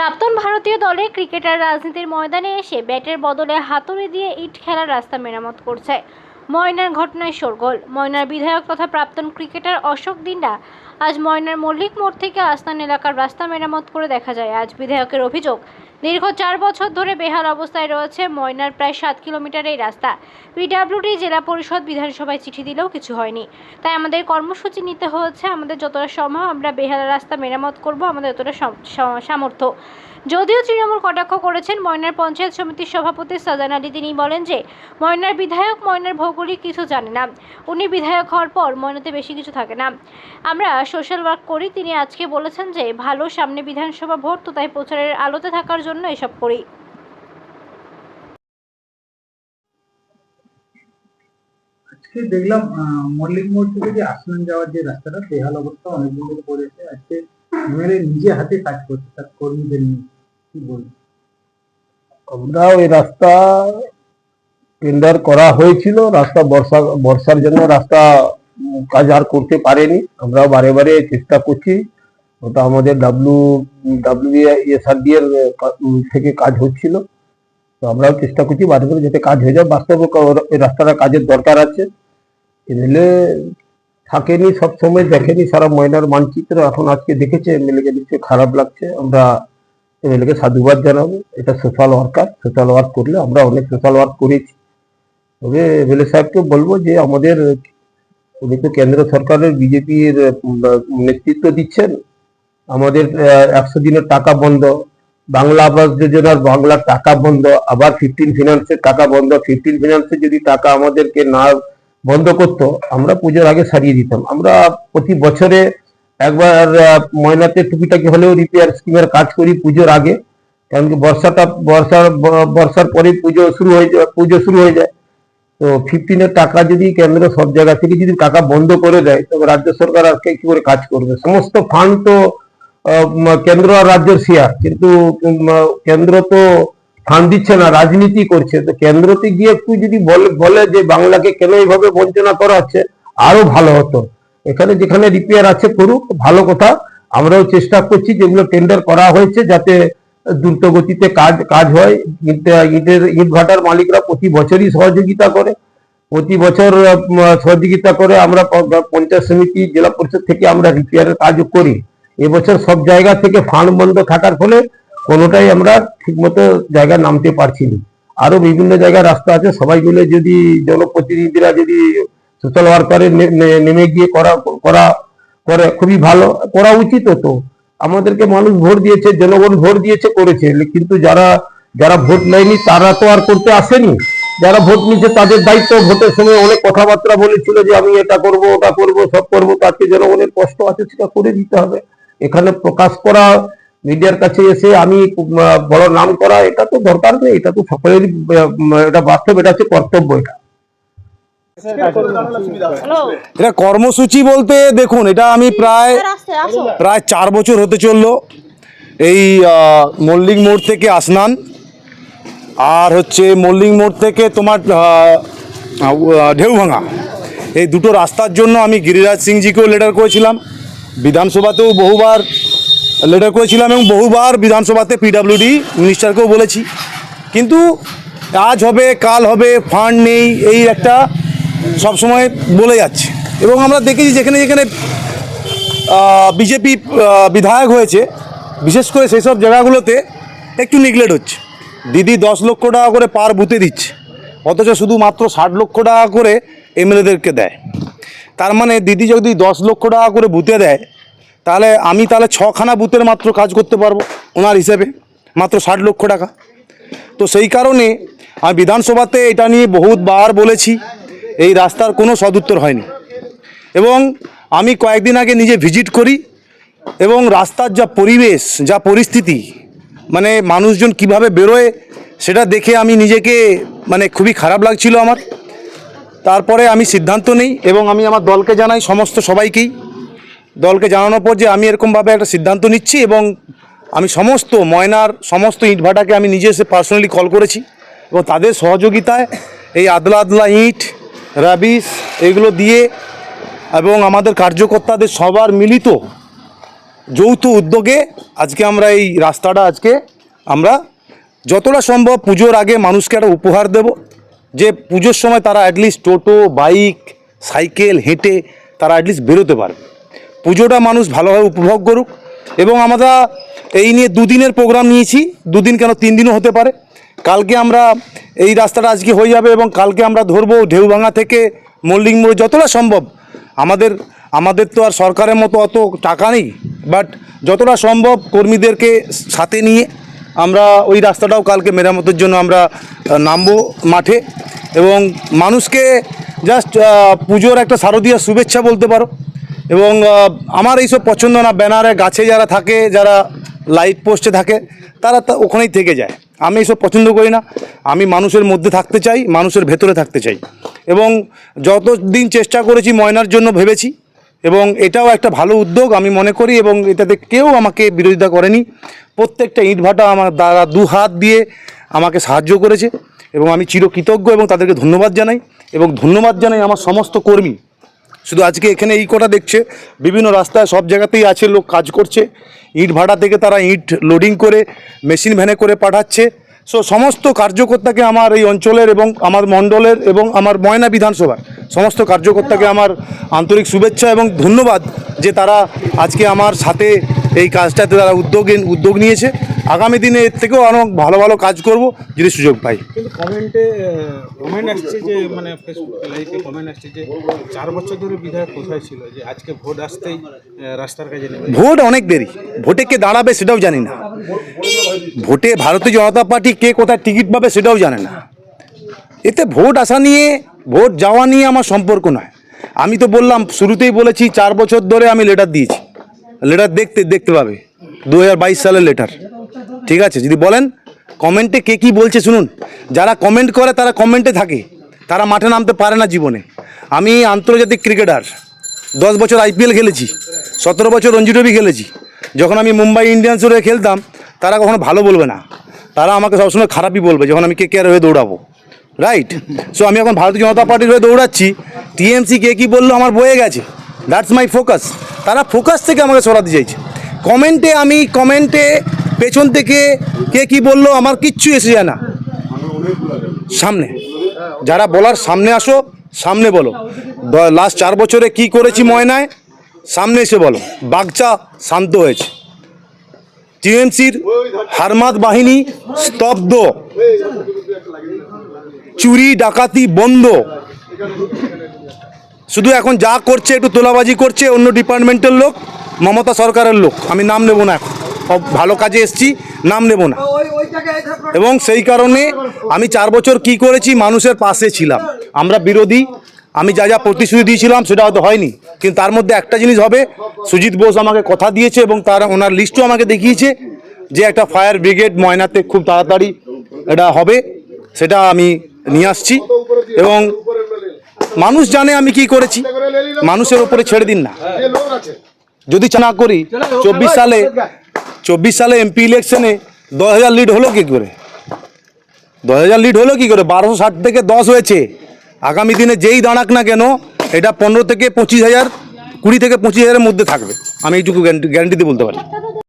প্রাক্তন ভারতীয় দলে ক্রিকেটার রাজনীতির ময়দানে এসে ব্যাটের বদলে হাতুড়ি দিয়ে ইট খেলার রাস্তা মেরামত করছে। ময়নার ঘটনায় শোরগোল। ময়নার বিধায়ক তথা প্রাক্তন ক্রিকেটার অশোক দিন্ডা আজ ময়নার মল্লিক মোড় থেকে আস্তান এলাকার রাস্তা মেরামত করে দেখা যায়। আজ বিধায়কের অভিযোগ দীর্ঘ চার বছর ধরে বেহাল অবস্থায় রয়েছে ময়নার প্রায় সাত কিলোমিটার এই রাস্তা। পিডাব্লিউডি জেলা পরিষদ বিধানসভায় চিঠি দিলেও কিছু হয়নি। তাই আমাদের কর্মসূচি নিতে হয়েছে। আমাদের যতটা সম্ভব আমরা বেহাল রাস্তা মেরামত করব। আমাদের যতটা সামর্থ্য। যদিও তৃণমূল কটাক্ষ করেছেন ময়নার পঞ্চায়েত সমিতির সভাপতি সাজান আলী, তিনি বলেন যে ময়নার বিধায়ক, ময়নার ভৌগোলিক কিছু জানে না। উনি বিধায়ক হওয়ার পর ময়নাতে বেশি কিছু থাকে না। আমরা সোশ্যাল ওয়ার্ক করি, তিনি আজকে বলেছেন যে ভালো সামনে বিধানসভা ভোট, তো তাই প্রচারের আলোতে থাকার জন্য এসব করি। আজকে দেখলাম মল্লিক মোড় থেকে যে আসমান যাওয়ার যে রাস্তাটা, বেহাল অবস্থা অনেকদিন ধরে পড়েছে আজকে এমএলএ নিজে হাতে কাজ করছে, তার কর্মীদের নিয়ে, কি বলব? আমরা ওই রাস্তা টেন্ডার করা হয়েছিল, রাস্তা বর্ষা, বর্ষার জন্য রাস্তা কাজ আর করতে পারেনি। আমরা বারে বারে চেষ্টা করছি, ওটা আমাদের ডাব্লু ডাব্লিউ এসআরডি এর থেকে কাজ হচ্ছিল। তো আমরাও চেষ্টা করছি, বারে বারে যাতে কাজ হয়ে যায়। বাস্তবে রাস্তাটা কাজের দরকার আছে। এমএলএ থাকেনি সব সময় দেখেনি সারা ময়নার মানচিত্র। এখন আজকে দেখেছে এমএলএকে নিশ্চয়ই খারাপ লাগছে। আমরা এমএলএকে সাধুবাদ জানাব। এটা সোশ্যাল ওয়ার্কার সোশ্যাল ওয়ার্ক করলে আমরা অনেক সোশ্যাল ওয়ার্ক করেছি। তবে এমএলএ সাহেবকে বলব যে আমাদের, উনি তো কেন্দ্র সরকারের, বিজেপির নেতৃত্ব দিচ্ছেন। আমাদের একশো দিনের টাকা বন্ধ, বাংলা আবাস যোজনার বাংলার টাকা বন্ধ, আবার ফিফটিন ফিনান্সের টাকা বন্ধ। ফিফটিন ফিনান্সে যদি টাকা আমাদেরকে না বন্ধ করতো, আমরা পুজোর আগে সারিয়ে দিতাম। আমরা প্রতি বছরে একবার ময়নাতে টুকিটাকি হলেও রিপেয়ার স্কিমের কাজ করি পুজোর আগে। কারণ কি বর্ষাটা, বর্ষার বর্ষার পরে পুজো শুরু হয়ে যায়, পুজো শুরু হয়ে যায়। তো ফিফটিনের টাকা যদি কেন্দ্র সব জায়গা থেকে যদি টাকা বন্ধ করে দেয়, তবে রাজ্য সরকার আর কি করে কাজ করবে? সমস্ত ফান্ড তো কেন্দ্র আর রাজ্যের শেয়ার কিন্তু কেন্দ্র তো ফান্ড দিচ্ছে না, রাজনীতি করছে। তো কেন্দ্রতে গিয়ে একটু যদি বলে যে বাংলাকে কেন এইভাবে বঞ্চনা করা হচ্ছে, আরও ভালো হতো। এখানে যেখানে রিপেয়ার আছে করুক, ভালো কথা। আমরাও চেষ্টা করছি যেগুলো টেন্ডার করা হয়েছে যাতে দ্রুত গতিতে কাজ কাজ হয়। ইট- ইটের, ইট ভাটার মালিকরা প্রতি বছরই সহযোগিতা করে। প্রতি বছর সহযোগিতা করে আমরা পঞ্চায়েত সমিতি, জেলা পরিষদ থেকে আমরা রিপেয়ারের কাজও করি। এবছর সব জায়গা থেকে ফান্ড বন্ধ থাকার ফলে কোনোটাই আমরা ঠিকমতো জায়গায় নামতে পারছি না আরও বিভিন্ন জায়গায় রাস্তা আছে, সবাই মিলে যদি জনপ্রতিনিধিরা যদি সোশ্যাল ওয়ার্কারে নেমে গিয়ে করা করা, করে, খুবই ভালো। করা উচিত হতো। আমাদেরকে মানুষ ভোট দিয়েছে, জনগণ ভোট দিয়েছে, করেছে। কিন্তু যারা যারা ভোট নেয়নি, তারা তো আর করতে আসেনি। যারা ভোট নিচ্ছে তাদের দায়িত্ব ভোটের সময় অনেক কথাবার্তা বলেছিল যে, আমি এটা করব, ওটা করব, সব করব। তাকে জনগণের কষ্ট আছে, সেটা করে দিতে হবে। এখানে প্রকাশ করা মিডিয়ার কাছে এসে আমি বড় নাম করা এটা তো দরকার নেই এটা তো সকলেরই এটা বাস্তব এটা হচ্ছে কর্তব্য এটা। এটা কর্মসূচি বলতে দেখুন এটা আমি প্রায় প্রায় চার বছর হতে চলল। এই মল্লিক মোড় থেকে আসনান। আর হচ্ছে মল্লিক মোড় থেকে তোমার ঢেউভাঙা। এই দুটো রাস্তার জন্য আমি গিরিরাজ সিংজিকেও লেটার করেছিলাম। বিধানসভাতেও বহুবার লেটার করেছিলাম এবং বহুবার বিধানসভাতে পিডাব্লিউডি মিনিস্টারকেও বলেছি। কিন্তু আজ হবে, কাল হবে, ফান্ড নেই, এই একটা সবসময় বলে যাচ্ছে। এবং আমরা দেখেছি যেখানে যেখানে বিজেপি বিধায়ক হয়েছে, বিশেষ করে সেই সব জায়গাগুলোতে একটু নিগলেট হচ্ছে। দিদি দশ লক্ষ টাকা করে পার বুথে দিচ্ছে, অথচ শুধু মাত্র ষাট লক্ষ টাকা করে এমএলএদেরকে দেয়। তার মানে দিদি যদি দশ লক্ষ টাকা করে বুথে দেয় তাহলে আমি তাহলে ছখানা বুথের মাত্র কাজ করতে পারব ওনার হিসেবে, মাত্র ষাট লক্ষ টাকা। তো সেই কারণে আমি বিধানসভাতে এটা নিয়ে বহুতবার বলেছি, এই রাস্তার কোনো সদুত্তর হয়নি। এবং আমি কয়েকদিন আগে নিজে ভিজিট করি এবং রাস্তার যা পরিবেশ, যা পরিস্থিতি মানে মানুষজন কীভাবে বেরোয় সেটা দেখে আমি নিজেকে মানে খুবই খারাপ লাগছিল আমার। তারপরে আমি সিদ্ধান্ত নিই এবং আমি আমার দলকে জানাই, সমস্ত সবাইকেই। দলকে জানানোর পর যে আমি এরকমভাবে একটা সিদ্ধান্ত নিচ্ছি এবং আমি সমস্ত ময়নার সমস্ত ইটভাটাকে আমি নিজে এসে পার্সোনালি কল করেছি এবং তাদের সহযোগিতায় এই আদলা আদলা ইট রাবিস এগুলো দিয়ে এবং আমাদের কার্যকর্তাদের সবার মিলিত যৌথ উদ্যোগে আজকে আমরা এই রাস্তাটা আজকে আমরা যতটা সম্ভব পুজোর আগে মানুষকে একটা উপহার দেব। যে পুজোর সময় তারা অ্যাটলিস্ট টোটো বাইক সাইকেল হেঁটে তারা অ্যাটলিস্ট বেরোতে পারবে। পুজোটা মানুষ ভালোভাবে উপভোগ করুক। এবং আমরা এই নিয়ে দুদিনের প্রোগ্রাম নিয়েছি। দুদিন কেন? তিন দিনও হতে পারে। কালকে আমরা এই রাস্তাটা আজকে হয়ে যাবে এবং কালকে আমরা ধরবো ঢেউভাঙা থেকে মল্লিক মোড় যতটা সম্ভব আমাদের আমাদের তো আর সরকারের মতো অত টাকা নেই। বাট যতটা সম্ভব কর্মীদেরকে সাথে নিয়ে আমরা ওই রাস্তাটাও কালকে মেরামতের জন্য আমরা নামবো মাঠে। এবং মানুষকে জাস্ট পুজোর একটা শারদীয় শুভেচ্ছা বলতে পারো। এবং আমার এইসব পছন্দ না। ব্যানারে গাছে যারা থাকে, যারা লাইট পোস্টে থাকে, তারা তা ওখানেই থেকে যায়। আমি এইসব পছন্দ করি না। আমি মানুষের মধ্যে থাকতে চাই, মানুষের ভেতরে থাকতে চাই। এবং যত দিন চেষ্টা করেছি ময়নার জন্য ভেবেছি, এবং এটাও একটা ভালো উদ্যোগ আমি মনে করি, এবং এটাতে কেউ আমাকে বিরোধিতা করেনি। প্রত্যেকটা ইটভাটা আমার দ্বারা দু হাত দিয়ে আমাকে সাহায্য করেছে, এবং আমি চিরকৃতজ্ঞ এবং তাদেরকে ধন্যবাদ জানাই, এবং ধন্যবাদ জানাই আমার সমস্ত কর্মী। শুধু আজকে এখানে এই কটা দেখছে, বিভিন্ন রাস্তায় সব জায়গাতেই আছে লোক কাজ করছে, ইট ভাড়া থেকে তারা ইট লোডিং করে মেশিন ভ্যানে করে পাঠাচ্ছে। সো সমস্ত কার্যকর্তাকে আমার এই অঞ্চলের এবং আমার মণ্ডলের এবং আমার ময়না বিধানসভার সমস্ত কার্যকর্তাকে আমার আন্তরিক শুভেচ্ছা এবং ধন্যবাদ যে তারা আজকে আমার সাথে এই কাজটাতে তারা উদ্যোগ উদ্যোগ নিয়েছে। আগামী দিনে এর থেকেও আরও ভালো ভালো কাজ করব যদি সুযোগ পাই। কিন্তু কমেন্টে কমেন্ট আসছে যে মানে ফেসবুক লাইভে কমেন্ট আসছে যে চার বছর ধরে বিধায়ক কোথায় ছিল? যে আজকে ভোট আসতেই রাস্তার কাজে ভোট অনেক দেরি। ভোটে কে দাঁড়াবে সেটাও জানি না। ভোটে ভারতীয় জনতা পার্টি কে কোথায় টিকিট পাবে সেটাও জানে না। এতে ভোট আসা নিয়ে ভোট যাওয়া নিয়ে আমার সম্পর্ক নয়। আমি তো বললাম শুরুতেই বলেছি চার বছর ধরে আমি লেটার দিয়েছি। লেটার দেখতে দেখতে পাবে। দু হাজার বাইশ সালের লেটার ঠিক আছে? যদি বলেন কমেন্টে কে কি বলছে শুনুন। যারা কমেন্ট করে, তারা কমেন্টে থাকে। তারা মাঠে নামতে পারে না জীবনে। আমি আন্তর্জাতিক ক্রিকেটার দশ বছর আইপিএল খেলেছি। সতেরো বছর রঞ্জি ট্রফি খেলেছি। যখন আমি মুম্বাই ইন্ডিয়ান্স হয়ে খেলতাম, তারা কখনো ভালো বলবে না। তারা আমাকে সবসময় খারাপই বলবে, যখন আমি কে কে হয়ে দৌড়াবো। রাইট সো আমি এখন ভারতীয় জনতা পার্টির হয়ে দৌড়াচ্ছি। টিএমসি কে কী বলল, আমার বয়ে গেছে। দ্যাটস মাই ফোকাস তারা ফোকাস থেকে আমাকে সরাতে চাইছে। কমেন্টে আমি কমেন্টে পেছন থেকে কে কি বলল আমার কিচ্ছু এসে যায় না। সামনে। যারা বলার সামনে আসো, সামনে বলো। লাস্ট চার বছরে কি করেছি ময়নায়? সামনে এসে বলো। বাগচা শান্ত হয়েছে। টিএমসির হারমাদ বাহিনী স্তব্ধ। চুরি, ডাকাতি বন্ধ। শুধু এখন যা করছে, একটু তোলাবাজি করছে অন্য ডিপার্টমেন্টের লোক। মমতা সরকারের লোক, আমি নাম নেব না এখন। ভালো কাজে এসছি, নাম নেব না। এবং সেই কারণে আমি চার বছর কি করেছি, মানুষের পাশে ছিলাম। আমরা বিরোধী, আমি যা যা প্রতিশ্রুতি দিয়েছিলাম সেটা হয়তো হয়নি। কিন্তু তার মধ্যে একটা জিনিস হবে, সুজিত বোস আমাকে কথা দিয়েছে এবং তার, ওনার লিস্টও আমাকে দেখিয়েছে যে একটা ফায়ার ব্রিগেড ময়নাতে খুব তাড়াতাড়ি এটা হবে, সেটা আমি নিয়ে আসছি। এবং মানুষ জানে আমি কি করেছি, মানুষের উপরে ছেড়ে দিন না। যদি না করি চব্বিশ সালে চব্বিশ সালে এমপি ইলেকশনে দশ হাজার লিড হলো কী করে? দশ হাজার লিড হলো কী করে? বারোশো ষাট থেকে দশ হয়েছে। আগামী দিনে যেই দাঁড়াক না কেন এটা পনেরো থেকে পঁচিশ হাজার কুড়ি থেকে পঁচিশ হাজারের মধ্যে থাকবে। আমি এইটুকু গ্যারান্টি গ্যারান্টিতে বলতে পারি।